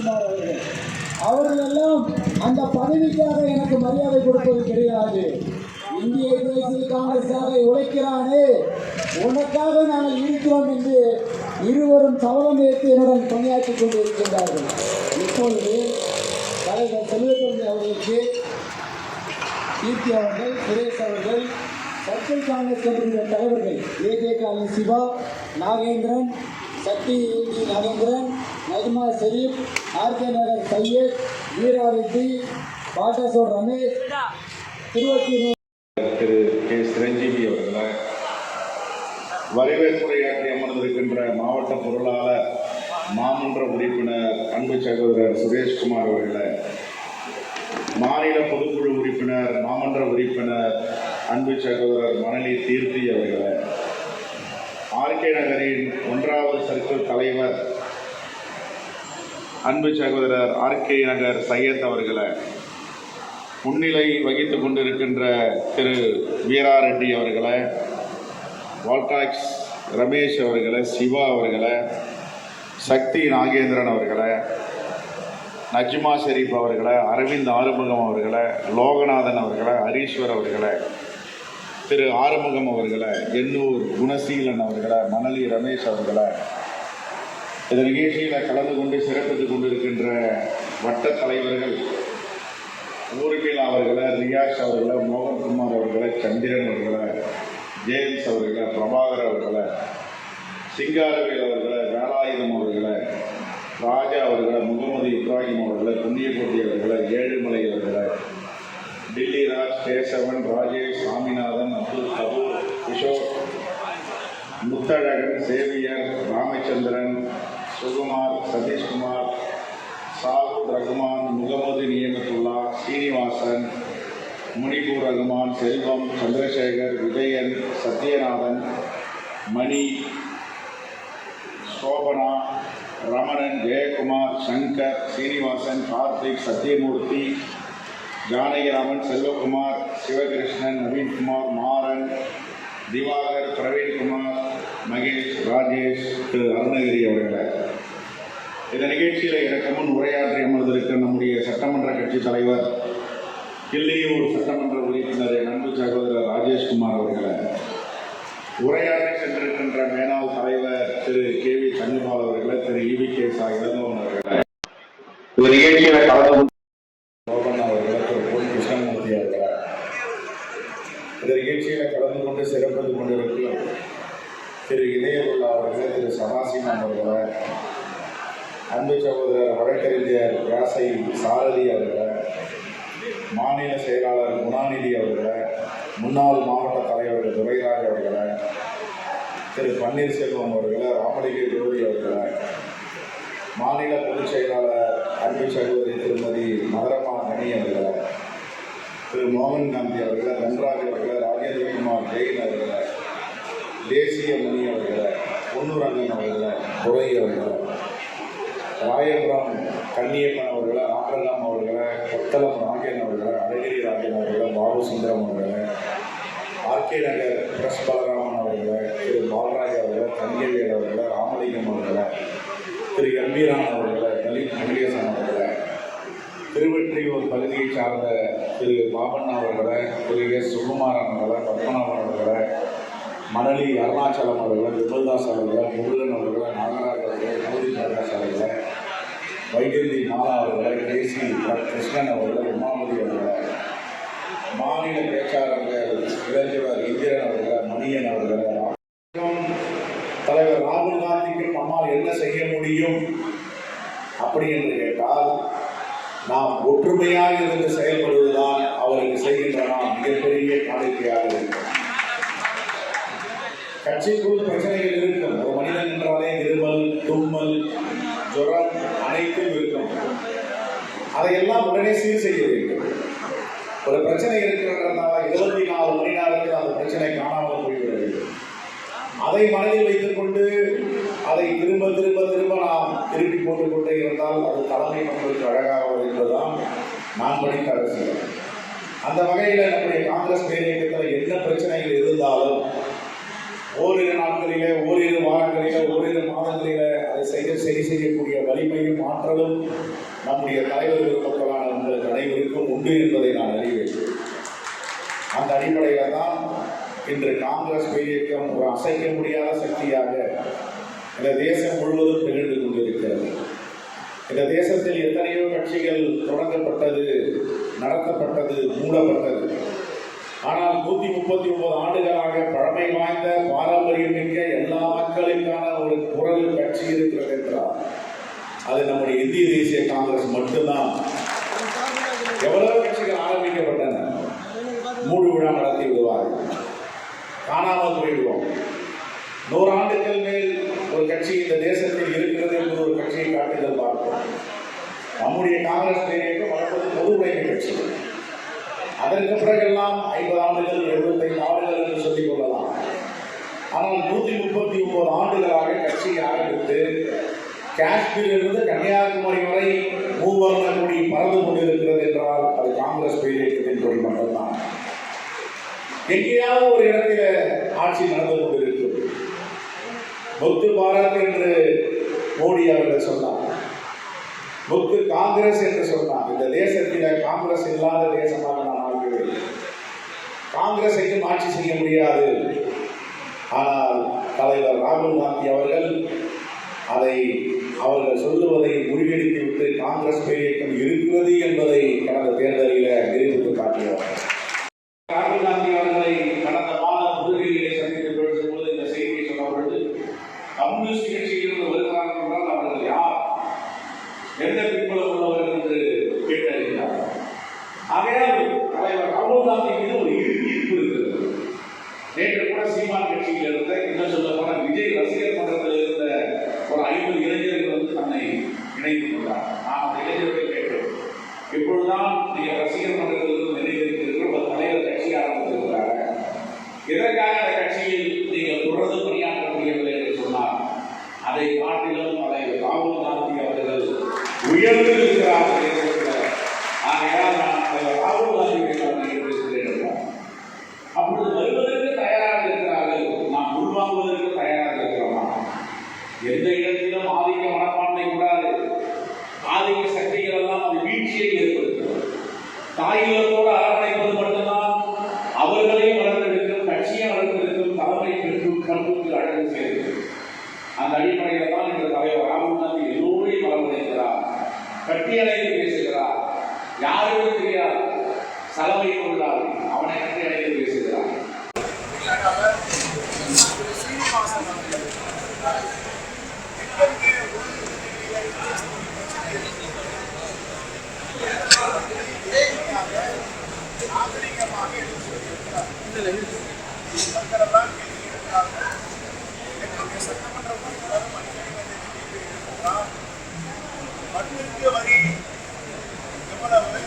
சுரேஷ்குமார் அவர்கள். அவர்கள் எல்லாம் அந்த பதவிக்காக எனக்கு மரியாதை கொடுப்பது கிடையாது. இந்திய தேசிய காங்கிரஸாக உழைக்கிறானே. உனக்காக நாங்கள் இருக்கிறோம் என்று இருவரும் சபதம் ஏற்று என்னுடன் பணியாற்றிக் கொண்டிருக்கின்றார்கள். இப்பொழுது தலைவர் செல்வத்தந்தி அவர்களுக்கு கீர்த்தி அவர்கள் சுரேஷ் அவர்கள் சர்க்கிள் காங்கிரஸ் கட்சியினுடைய தலைவர்கள் AJ colony Siva Nagendran Sakthi Nagendran Najma Sharif RK Nagar Syed Veerareddy Pattasor Ramesh Thiruvathur Thiru K. Chiranjeevi அவர்களை வரவேற்புரையாற்றி அமர்ந்திருக்கின்ற மாவட்ட பொருளாளர் மாமன்ற உறுப்பினர் அன்பு சகோதரர் சுரேஷ்குமார் அவர்களை மாநில பொதுக்குழு உறுப்பினர் மாமன்ற உறுப்பினர் அன்பு சகோதரர் மணலி தீர்த்தி அவர்களை ஆர்கே நகரின் ஒன்றாவது சர்க்கிள் தலைவர் அன்பு சகோதரர் ஆர்கே நகர் சையத் அவர்களை முன்னிலை வகித்து கொண்டிருக்கின்ற திரு வீரா ரெட்டி அவர்களை வால்டாக்ஸ் ரமேஷ் அவர்களை சிவா அவர்களை சக்தி நாகேந்திரன் அவர்களை நஜ்மா ஷெரீப் அவர்களை அரவிந்த் ஆறுமுகம் அவர்களை லோகநாதன் அவர்களை ஹரீஸ்வர் அவர்களை திரு ஆறுமுகம் அவர்களை எண்ணூர் குணசீலன் அவர்களை மணலி ரமேஷ் அவர்களை இந்த நிகழ்ச்சியில் கலந்து கொண்டு சிறப்பித்துக் கொண்டிருக்கின்ற வட்ட தலைவர்கள் ஊர்கில் அவர்களை ரியாஷ் அவர்களை மோகன்குமார் அவர்களை சந்திரன் அவர்களை ஜேம்ஸ் அவர்களை பிரபாகர் அவர்களை சிங்காரவேல் அவர்களை வேலாயுதம் அவர்களை ராஜா அவர்களை முகமது இப்ராஹிம் அவர்களை புண்ணியகோட்டி அவர்களை ஏழுமலை அவர்களை டில்லி ராஜ் கேசவன் ராஜேஷ் சாமிநாதன் அப்துல் கபூர் கிஷோர் முத்தழகன் சேவியர் ராமச்சந்திரன் சுகுமார் சதீஷ்குமார் சாகுத் ரகுமான் முகமது நியமத்துல்லா சீனிவாசன் முனிபூர் ரகுமான் செல்வம் சந்திரசேகர் விஜயன் சத்யநாதன் மணி சோபனா ரமணன் ஜெயக்குமார் சங்கர் சீனிவாசன் கார்த்திக் சத்யமூர்த்தி ஜானகிராமன் செல்வகுமார் சிவகிருஷ்ணன் நவீன்குமார் மாறன் திவாகர் பிரவீன்குமார் மகேஷ் ராஜேஷ் திரு அருணகிரி அவர்களை. இந்த நிகழ்ச்சியில் எனக்கு முன் உரையாற்றி அமர்ந்திருக்க நம்முடைய சட்டமன்ற கட்சி தலைவர் கிள்ளியூர் சட்டமன்ற உறுப்பினர் என் அன்பு சகோதரர் ராஜேஷ்குமார் அவர்களை. உரையாற்றி சென்றிருக்கின்ற மேனாள் தலைவர் திரு கே வி தங்கபால் அவர்களை திரு வி கே சா இளங்கோவன் அவர்களை. இந்த நிகழ்ச்சியில் கலந்து கொண்டு சோபன் அவர்களை திரு பொன் கிருஷ்ணமூர்த்தி அவர்களை. இந்த நிகழ்ச்சியில் கலந்து கொண்டு சிறப்பது கொண்டிருக்கிறோம் திரு இதயமுல்லா அவர்கள் திரு சதாசிவன் அவர்களை அன்பு சகோதரர் வழக்கறிஞர் வியாசை சாரதி அவர்களை மாநில செயலாளர் குணாநிதி அவர்களை முன்னாள் மாவட்ட தலைவர் துரைராஜ் அவர்களை திரு பன்னீர்செல்வம் அவர்களை ராமலிங்க ஜோதி அவர்களை மாநில பொதுச் செயலாளர் அன்பு சகோதரி திருமதி மதரமா மணி அவர்களை திரு மோகன் காந்தி அவர்களை தன்ராஜ் அவர்களை ராஜேந்திரகுமார் ஜெயின் அவர்களை தேசிய மணி அவர்களை பொன்னுரங்கன் அவர்களை துரை அவர்களை ராயபுரம் கன்னியப்பன் அவர்களை ஆபரகாம் அவர்களை கொத்தலம் ராஜன் அவர்களை அழகிரி ராஜன் அவர்களை பாபு சுந்தரம் அவர்களை ஆர்கே நகர் பிரஸ் பலராமன் அவர்களை திரு பாலராஜ் அவர்களை தங்கவேல் அவர்களை ராமலிங்கம் அவர்களை திரு எம்பீரான் அவர்களை லலித் முருகேசன் அவர்களை திருவெற்றியூர் பகுதியை சார்ந்த திரு பாபண்ணா அவர்களை திரு எஸ் சுகுமாரன் அவர்களை பத்மநாபன் அவர்களை மணலி அருணாச்சலம் அவர்களை விமல்தாஸ் அவர்களை முருகன் அவர்களை நாகராஜ் அவர்களை மோதி பிரகாஷ் அவர்களை வைகந்தி மாலா அவர்களை கேசி கிருஷ்ணன் அவர்கள் உமாமதி அவர்களை மாநில பேச்சாளர்கள் இளைஞர் இந்திரன் அவர்கள் மணியன் அவர்கள் தலைவர் ராகுல் காந்திக்கு நம்மால் என்ன செய்ய முடியும் அப்படி என்று கேட்டால் நாம் ஒற்றுமையாக இருந்து செயல்படுவதுதான் அவருக்கு செய்கின்ற நாம் மிகப்பெரிய காணிக்கையாக இருக்கிறோம் கட்சிக்குள் பிரச்சனைகள் இருக்கும். ஒரு மனிதன் என்றாலே இருமல் தும்மல் ஜுரம் அனைத்தும் இருக்கும். அதையெல்லாம் உடனே சீர் செய்ய வேண்டும். ஒரு பிரச்சனை இருக்கிறதுனால இருபத்தி நாலு மணி நேரத்தில் அந்த பிரச்சனை காணாமல் போய்விட வேண்டும் அதை மனதில் வைத்துக் கொண்டு அதை திரும்ப திரும்ப திரும்ப நாம் திருப்பி போட்டுக் கொண்டே இருந்தால் அது தலைமை மக்களுக்கு அழகாக என்பதுதான் நான் படித்த அரசியல் அந்த வகையில் நம்முடைய காங்கிரஸ் பேரியக்கத்தில் என்ன பிரச்சனைகள் இருந்தாலும் ஓரிரு நாட்களிலே ஓரிரு வாரங்களிலே ஓரிரு மாதங்களிலே அதை செய்ய சரி செய்யக்கூடிய வலிமையும் ஆற்றலும் நம்முடைய தலைவர் அனைவருக்கும் உண்டு என்பதை நான் அறிவேன் அந்த அடிப்படையில் தான் இன்று காங்கிரஸ் பேரியக்கம் ஒரு அசைக்க முடியாத சக்தியாக இந்த தேசம் முழுவதும் திகழ்ந்து கொண்டிருக்கிறது. இந்த தேசத்தில் எத்தனையோ கட்சிகள் தொடங்கப்பட்டது நடத்தப்பட்டது மூடப்பட்டது. ஆனால் நூத்தி முப்பத்தி ஒன்பது ஆண்டுகளாக பழமை வாய்ந்த பாரம்பரியமிக்க எல்லா மக்களுக்கான ஒரு குரல் கட்சி இருக்கிறது என்றால் அது நம்முடைய இந்திய தேசிய காங்கிரஸ் மட்டும்தான். எவ்வளவு கட்சிகள் ஆரம்பிக்கப்பட்டன? மூடு விழா நடத்தி விடுவார்கள். காணாமல் போயிடுவோம் நூறாண்டுகள் மேல் ஒரு கட்சி இந்த தேசத்தில் இருக்கிறது என்பது ஒரு கட்சியை காட்டுதல் பார்ப்போம். நம்முடைய காங்கிரஸ் பேரியக்கம் வளர்ப்பது பொது உடைமை கட்சி. அதற்கு பிறகெல்லாம் ஐம்பது ஆண்டுகள் எழுபத்தைந்து ஆண்டுகள் என்று சொல்லிக் கொள்ளலாம். ஆனால் நூற்றி முப்பத்தி ஒன்பது ஆண்டுகளாக கட்சியை ஆரம்பித்து காஷ்மீரிலிருந்து கன்னியாகுமரி வரை மூவர்ண கொடி பறந்து கொண்டிருக்கிறது என்றால் அது காங்கிரஸ் பேரியக்கத்தின் கொடி மட்டும்தான். எங்கேயாவது ஒரு இடத்தில் ஆட்சி நடந்து கொண்டிருக்கிறது. பொத்து பாரத் என்று மோடி அவர்கள் சொன்னார். முத்து காங்கிரஸ் என்று சொன்னார். இந்த தேசத்தில் காங்கிரஸ் இல்லாத தேசமாக நான் ஆக்குவேன் காங்கிரஸையும் ஆட்சி செய்ய முடியாது. ஆனால் தலைவர் ராகுல் காந்தி அவர்கள் அதை அவர்கள் சொல்லுவதை முறியடித்து விட்டு காங்கிரஸ் பேரியக்கம் இருக்கிறது என்பதை கடந்த தேர்தலில் நிரூபித்து காட்டியவர். ராகுல் காந்தி அவர்களை கடந்த மாதம் புதுடெல்லியிலே சந்தித்து பேசும்போது இந்த செய்தியை சொன்ன பொழுது கம்யூனிஸ்ட் கட்சியிலிருந்து வருகிறார்கள் என்றால் அவர்கள் யார்? எந்த பின்புலம் உள்ளவர்கள் என்று கேட்டறிந்தார். ஆகையால் தலைவர் ராகுல் காந்தி மீது ஒரு ஈர்ப்பு இருக்கிறது. நேற்று கூட சீமான் கட்சியில் இருந்த இன்னும் சொல்ல விஜய் ரசிகர் மன்றத்தில் இருந்த ஒரு ஐம்பது இளைஞர்கள் வந்து தன்னை இணைத்துக் கொண்டார் நான் அந்த இளைஞர்களை கேட்டேன் இப்பொழுதுதான் நீங்க ரசிகர் மன்றத்தில் இருந்து நினைவிருக்கிறீர்கள் உங்கள் தலைவர் கட்சி ஆரம்பித்திருக்கிறாங்க எதற்காக அந்த கட்சியில் நீங்கள் தொடர்ந்து பணியாற்ற முடியவில்லை என்று சொன்னார் அதை காட்டிலும் அதை ராகுல் காந்தி அவர்கள் உயர்ந்து இருக்கிறார்கள் ஆகையால் நான் தலைவர் ராகுல் காந்தியை நான் இருக்கிறேன் அப்பொழுது வருவதற்கு தயாராக இருக்கிறார்கள். நாம் உள்வாங்குவதற்கு தயாராக இருக்கிறோமா? எந்த இடத்திலும் ஆதிக்க மனப்பான்மை கூடாது. ஆதிக்க சக்திகள் எல்லாம் அது வீழ்ச்சியை ஏற்படுத்தும். தாயிலத்தோடு அரவணைப்பது மட்டும்தான் அவர்களையும் வளர்ந்தெடுக்கும் கட்சியை வளர்ந்தெடுக்கும் தலைமை பெற்றும் கல்விக்கு அழகு செய்திருக்கும் அந்த அடிப்படையில் தான் இந்த தலைவர் ராகுல் எல்லோரையும் வரவழைக்கிறார். கட்டியணைத்து பேசுகிறார். யாருக்கும் தெரியாது. சலவை கொள்ளார் அவனை கட்டியணைத்து பேசுகிறார். நாகரிகமாக மக்களெல்லாம் கேள்வியிருக்கிறார்கள் எங்களுடைய சட்டமன்ற உறுப்பினரும் அடிக்கடி வந்து கேள்வியிருக்கிறார் மண்ணிற்கு வரி. எவ்வளவு?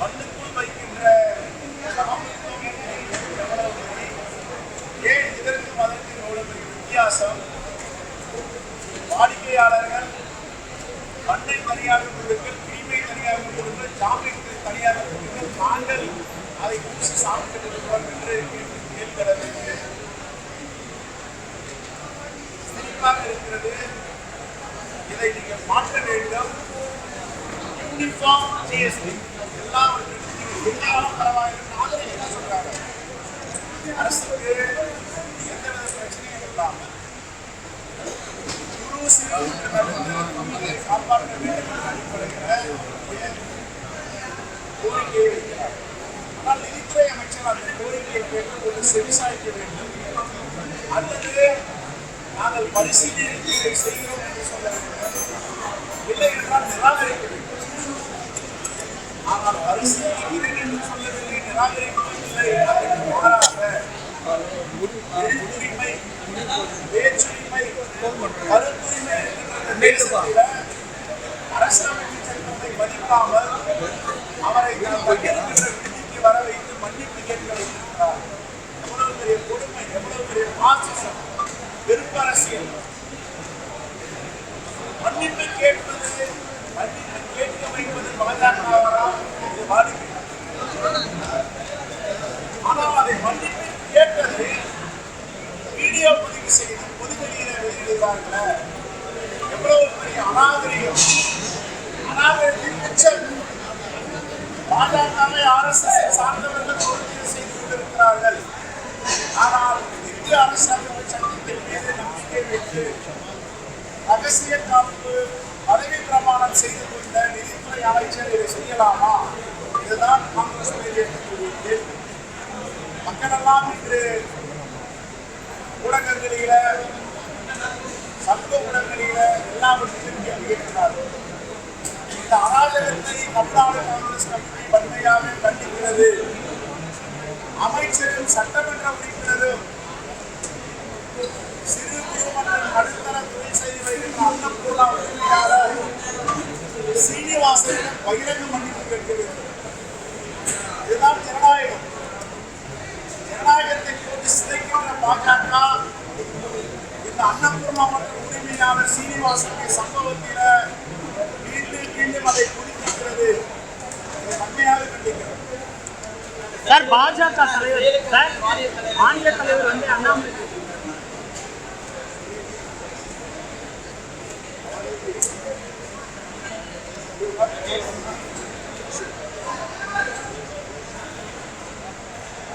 மண்ணுக்குள் வைக்கின்ற சாமிக்கும் எவ்வளவு வரி? ஏன் இதற்கும் அதற்கும் எவ்வளவு வித்தியாசம்? வாடிக்கையாளர்கள் மண்ணை தனியாக கொடுங்கள் கிருமி தனியாக கொடுங்கள் சாமிக்கு தனியாக கொடுங்கள் நாங்கள் அதை பூசி சாப்பிட்டு இருக்கிறோம் என்று கேட்கிறது சிரிப்பாக இருக்கிறது. இதை நீங்கள் மாற்ற வேண்டும். யூனிஃபார்ம் ஜிஎஸ்டி எல்லாம் எல்லாரும் பரவாயில்லை நாகரிகம் சொல்றாங்க? அரசுக்கு எந்தவித பிரச்சனையும் இல்லாமல் குரு சிறுவர்களுக்கு காப்பாற்ற வேண்டும் என்ற அடிப்படையில் கோரிக்கையை வைக்கிறார்? ஆனால் நிதித்துறை அமைச்சர் அந்த கோரிக்கையை கேட்டு ஒரு செவிசாய்க்க வேண்டும். அல்லது நாங்கள் பரிசீலனை செய்கிறோம் என்று சொல்ல வேண்டும். இல்லை என்றால் நிராகரிக்க வேண்டும் ஆனால் பரிசீலிக்கிறேன் என்று சொல்லவில்லை நிராகரிக்கவில்லை அதற்கு பேச்சுரிமை கருத்துரிமை அரசியலமைப்பு சட்டத்தை மதிக்காமல் அவரை தான் தங்கியிருக்கின்ற விடுதிக்கு வர வைத்து மன்னிப்பு கேட்க வைத்திருக்கிறார் எவ்வளவு பெரிய கொடுமை எவ்வளவு பெரிய பாசிசம் வெறுப்பு அரசியல் மன்னிப்பு கேட்பது மன்னிப்பு கேட்க வைப்பது பாஜகவரா இது வாடிக்கை ஆனால் அதை மன்னிப்பு கேட்டது வீடியோ பதிவு செய்து பொதுவெளியில வெளியிடுகிறார்களே பாஜகவை ஆர்எஸ்எஸ் சார்ந்தவர்கள் தோல்வியை செய்து கொண்டிருக்கிறார்கள் ஆனால் இந்திய அரசாங்கத்தை சட்டத்தின் மீது நம்பிக்கை வைத்து ரகசிய காப்பு பதவி பிரமாணம் செய்து கொண்ட நிதித்துறை அமைச்சர் இதை செய்யலாமா இதுதான் காங்கிரஸ் மீது இருக்கக்கூடிய கேள்வி மக்களெல்லாம் இன்று ஊடகங்களில சமூக ஊடகங்களில எல்லாவற்றிலும் கேள்வி கேட்கிறார்கள் இந்த அராஜகத்தை தமிழ்நாடு காங்கிரஸ் கமிட்டி வன்மையாக கண்டிக்கிறது. அமைச்சரும் சட்டமன்ற உறுப்பினரும் சிறு குறு மற்றும் நடுத்தர தொழில் செய்து வருகின்ற அன்னபூர்ணா உரிமையாளர் சீனிவாசனிடம் பகிரங்க மன்னிப்பு கேட்கிறது இதுதான் ஜனநாயகம். பாஜக இந்த அன்னபூர்ணா மற்றும் உரிமையாளர் சீனிவாசனுடைய சம்பவத்தில மீண்டும் மீண்டும் அதை குறிப்பிடுகிறது இதை வன்மையாக கண்டிக்கிறது சார் பாஜக தலைவர் சார் மாநில தலைவர் வந்து அண்ணாமலை.